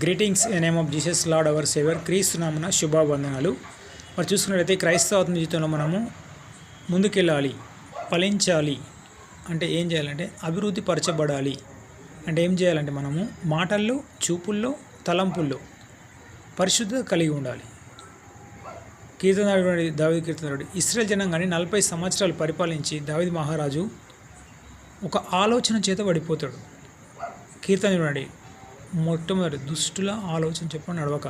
Greetings in name of Jesus Lord our saviour క్రీస్తు నామన శుభాబంధనాలు మరి చూసుకున్నట్లయితే క్రైస్తవ ఆత్మ జీవితంలో మనము ముందుకెళ్ళాలి ఫలించాలి. అంటే ఏం చేయాలంటే అభివృద్ధి పరచబడాలి. అంటే ఏం చేయాలంటే మనము మాటల్లో చూపుల్లో తలంపుల్లో పరిశుద్ధత కలిగి ఉండాలి. కీర్తనాడు దావిది కీర్తనాడు ఇస్రాయల్ జనాంగాన్ని నలభై సంవత్సరాలు పరిపాలించి దావిది మహారాజు ఒక ఆలోచన చేత పడిపోతాడు. కీర్తన చూడండి మొట్టమొదటి దుష్టుల ఆలోచన చెప్పని నడవక.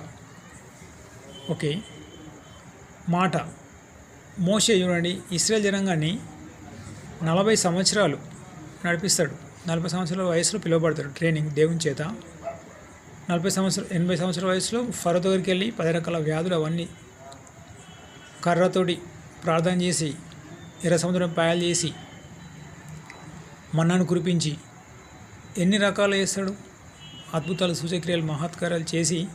ఓకే. మాట. మోసే చూడండి ఇస్రాయల్ జనాంగాన్ని నలభై సంవత్సరాలు నడిపిస్తాడు. నలభై సంవత్సరాల వయసులో పిలువబడతాడు ట్రైనింగ్ దేవుని చేత. నలభై సంవత్సరాలు ఎనభై సంవత్సరాల వయసులో ఫరో దగ్గరికి వెళ్ళి పది రకాల వ్యాధులు అవన్నీ కర్రతోటి ప్రార్థన చేసి ఎర్ర సముద్రం పాయాలు చేసి మన్నాను కురిపించి ఎన్ని రకాలు చేస్తాడు? అద్భుతాలు సూచక్రియలు మహత్కారాలు చేసి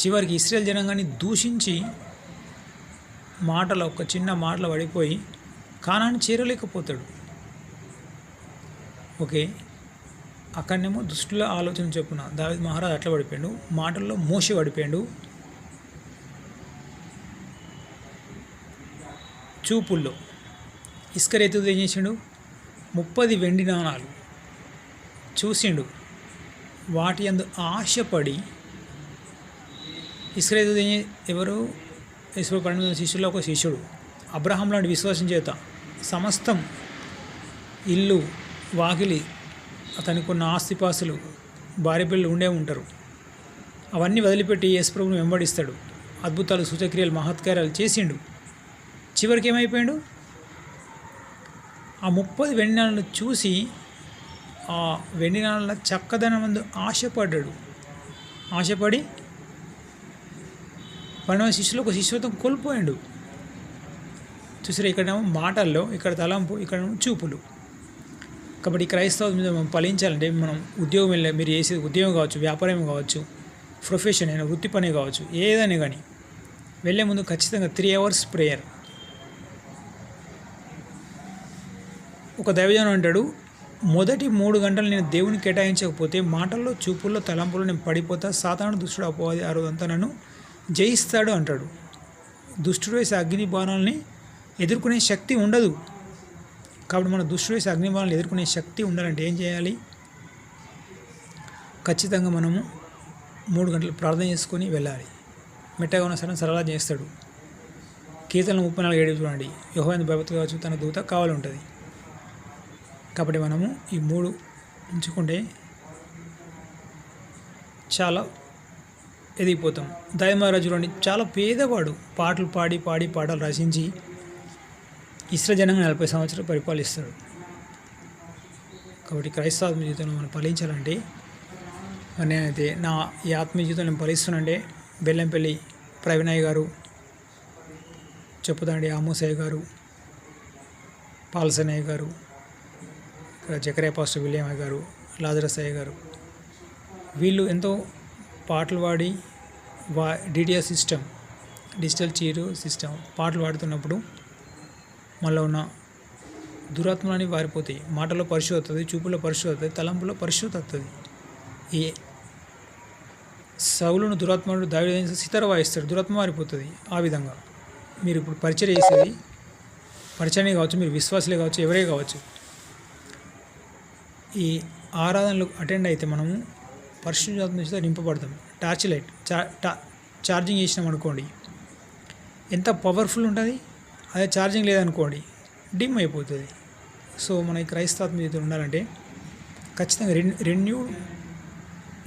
చివరికి ఇస్రాయల్ జనాంగాన్ని దూషించి మాటలు ఒక చిన్న మాటలు పడిపోయి కానాన్ని చేరలేకపోతాడు. ఓకే అక్కడనేమో దుష్టుల ఆలోచన చెప్పున దావిద్ మహారాజ్ అట్లా పడిపోయాడు మాటల్లో మోసి పడిపోయాడు. చూపుల్లో ఇసుక రైతు ఏం చేసిండు? ముప్పది వెండి నాణాలు చూసిండు. వాటి అందు ఆశపడి ఇసుక ఎవరు? ఇసుక పన్నెండు శిష్యుల్లో ఒక శిష్యుడు. అబ్రహాం లాంటి విశ్వాసం చేత సమస్తం ఇల్లు వాకిలి అతనికి కొన్ని ఆస్తిపాసులు భార్య పిల్లలు ఉండే ఉంటారు. అవన్నీ వదిలిపెట్టి యేసుప్రభుని వెంబడిస్తాడు. అద్భుతాలు సూచక్రియలు మహత్కార్యాలు చేసిండు. చివరికి ఏమైపోయాడు? ఆ ముప్పది వెండి చూసి ఆ వెండి చక్కదనమందు ఆశపడ్డాడు. ఆశపడి పన్నెండు శిష్యులు ఒక శిష్యత్వం కోల్పోయాడు. చూసారా ఇక్కడేమో మాటల్లో ఇక్కడ తలంపు ఇక్కడ చూపులు. కాబట్టి క్రైస్తవ మీద మనం ఫలించాలంటే మనం ఉద్యోగం వెళ్ళే మీరు చేసేది ఉద్యోగం కావచ్చు వ్యాపారం కావచ్చు ప్రొఫెషన్ అయినా వృత్తి పని కావచ్చు ఏదైనా కానీ వెళ్ళే ముందు ఖచ్చితంగా త్రీ అవర్స్ ప్రేయర్ ఒక దైవజనం అంటాడు మొదటి మూడు గంటలు నేను దేవుని కేటాయించకపోతే మాటల్లో చూపుల్లో తలంపుల్లో నేను పడిపోతా. సాధారణ దుష్టుడు అపవాది అరుదంతా నన్ను జయిస్తాడు అంటాడు. దుష్టుడు వేసే అగ్ని బాణాలని ఎదుర్కొనే శక్తి ఉండదు. కాబట్టి మన దుష్టుడు వేసే అగ్ని బాణాలను ఎదుర్కొనే శక్తి ఉండాలంటే ఏం చేయాలి? ఖచ్చితంగా మనము మూడు గంటలు ప్రార్థన చేసుకొని వెళ్ళాలి. మెట్టగా ఉన్న సరే సరళ చేస్తాడు. కీర్తనలు ముప్పై నాలుగు ఏడు చూడండి. యోహోని భగవత్ కావచ్చు తన దూత కావాలి ఉంటుంది కాబట్టి మనము ఈ మూడు ఉంచుకుంటే చాలా ఎదిగిపోతాం. దయమహారాజు చూడండి చాలా పేదవాడు పాటలు పాడి పాడి పాటలు రచించి ఇస్రజనంగా నలభై సంవత్సరాలు పరిపాలిస్తాడు. కాబట్టి క్రైస్తవ జీవితంలో మనం ఫలించాలంటే నేనైతే నా ఈ ఆత్మీయ జీవితం నేను ఫలిస్తున్నానంటే బెల్లంపల్లి ప్రవీణయ్య గారు చెప్పుదండి ఆమోసయ్య గారు పాల్సనయ్య గారు జకరే పాస్టర్ విలియం గారు లాజరసయ్య గారు వీళ్ళు ఎంతో పాటలు పాడి వా డిటిఎస్ సిస్టమ్ డిజిటల్ చీరు సిస్టమ్ పాటలు పాడుతున్నప్పుడు మళ్ళీ ఉన్న దురాత్మలని వారిపోతాయి. మాటలో పరిశుద్ధి వస్తుంది చూపులో పరిశుద్ధి వస్తుంది తలంపులో పరిశుద్ధి వస్తుంది ఈ సౌలును దురాత్మడు దాడి సితర వాయిస్తాడు. దురాత్మ మారిపోతుంది ఆ విధంగా. మీరు ఇప్పుడు పరిచయం చేసేది పరిచయమే కావచ్చు మీరు విశ్వాసులే కావచ్చు ఎవరే కావచ్చు. ఈ ఆరాధనలు అటెండ్ అయితే మనము పరిశుద్ధాత్మ నింపబడతాం. టార్చ్ లైట్ చార్ చార్జింగ్ ఛార్జింగ్ చేసినాం అనుకోండి. ఎంత పవర్ఫుల్ ఉంటుంది? అదే ఛార్జింగ్ లేదనుకోండి డిమ్ అయిపోతుంది. సో మన ఈ ఉండాలంటే ఖచ్చితంగా రెన్ renew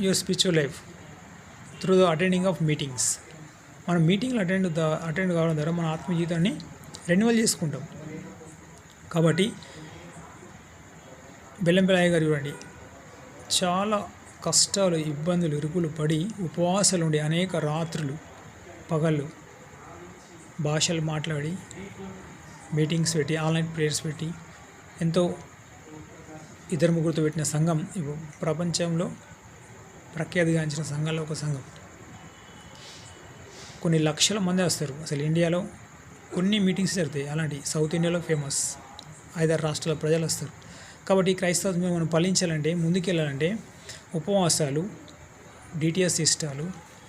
your spiritual life through the attending of meetings మనం మీటింగ్లు అటెండ్ అటెండ్ కావడం ద్వారా మన ఆత్మ జీవితాన్ని రెన్యువల్ చేసుకుంటాం. కాబట్టి బెల్లంపల్లాయ గారు చూడండి. చాలా కష్టాలు ఇబ్బందులు ఇరుకులు పడి ఉపవాసాలు ఉండి అనేక రాత్రులు పగళ్ళు భాషలు మాట్లాడి మీటింగ్స్ పెట్టి ఆన్లైన్ ప్రేయర్స్ పెట్టి ఎంతో ఇద్దరు ముగ్గురుతో పెట్టిన సంఘం ప్రపంచంలో ప్రఖ్యాతిగాంచిన సంఘంలో ఒక సంఘం. కొన్ని లక్షల మంది వస్తారు. అసలు ఇండియాలో కొన్ని మీటింగ్స్ జరుగుతాయి. అలాంటి సౌత్ ఇండియాలో ఫేమస్. ఐదారు రాష్ట్రాల ప్రజలు వస్తారు. కాబట్టి క్రైస్తవ మనం ఫలించాలంటే ముందుకెళ్ళాలంటే ఉపవాసాలు డిటిఎస్ ఇష్టాలు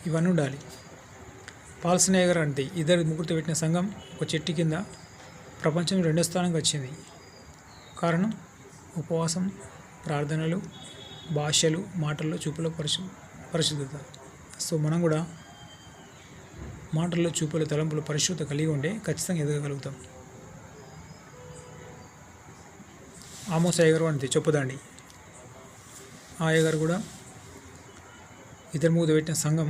ఇవన్నీ ఉండాలి. పాల్సనేగర్ అంటే ఇద్దరు ముగ్గురితో పెట్టిన సంఘం ఒక చెట్టు కింద ప్రపంచం రెండో స్థానంకి వచ్చింది. కారణం? ఉపవాసం ప్రార్థనలు భాషలు మాటల్లో చూపుల పరిశు పరిశుద్ధత. సో మనం కూడా మాటల్లో చూపుల తలంపుల పరిశుద్ధత కలిగి ఉంటే ఖచ్చితంగా ఎదగగలుగుతాం. ఆమోస్ అయ్యగారు అంతే చెప్పుదండి. ఆ అయ్యగారు కూడా ఇద్దరు ముగ్గురు పెట్టిన సంఘం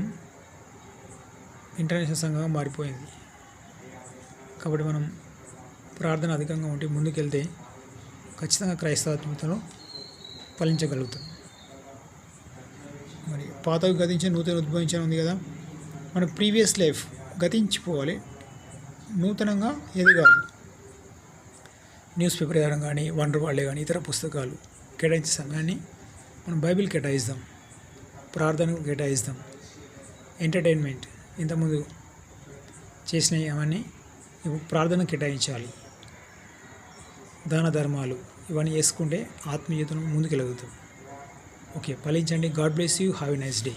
ఇంటర్నేషనల్ సంఘంగా మారిపోయింది. కాబట్టి మనం ప్రార్థన అధికంగా ఉంటే ముందుకెళ్తే ఖచ్చితంగా క్రైస్తవాత్మతలో ఫలించగలుగుతాం. మరి పాతవి గతించి నూతన ఉద్భవించిన ఉంది కదా మన ప్రీవియస్ లైఫ్ గతించిపోవాలి. నూతనంగా ఎదగాలి న్యూస్ పేపర్ చదవడం కానీ వండర్ వాళ్ళే కానీ ఇతర పుస్తకాలు కేటాయించే సమయాన్ని మనం బైబిల్ కేటాయిస్తాం. ప్రార్థనకు కేటాయిస్తాం. ఎంటర్టైన్మెంట్ ఇంతకుముందు చేసినవి అవన్నీ ప్రార్థన కేటాయించాలి. దాన ధర్మాలు ఇవన్నీ చేసుకుంటే ఆత్మీయతను ముందుకెళ్ళగలుగుతాం okay ఫలించండి. God bless you. Have a nice day.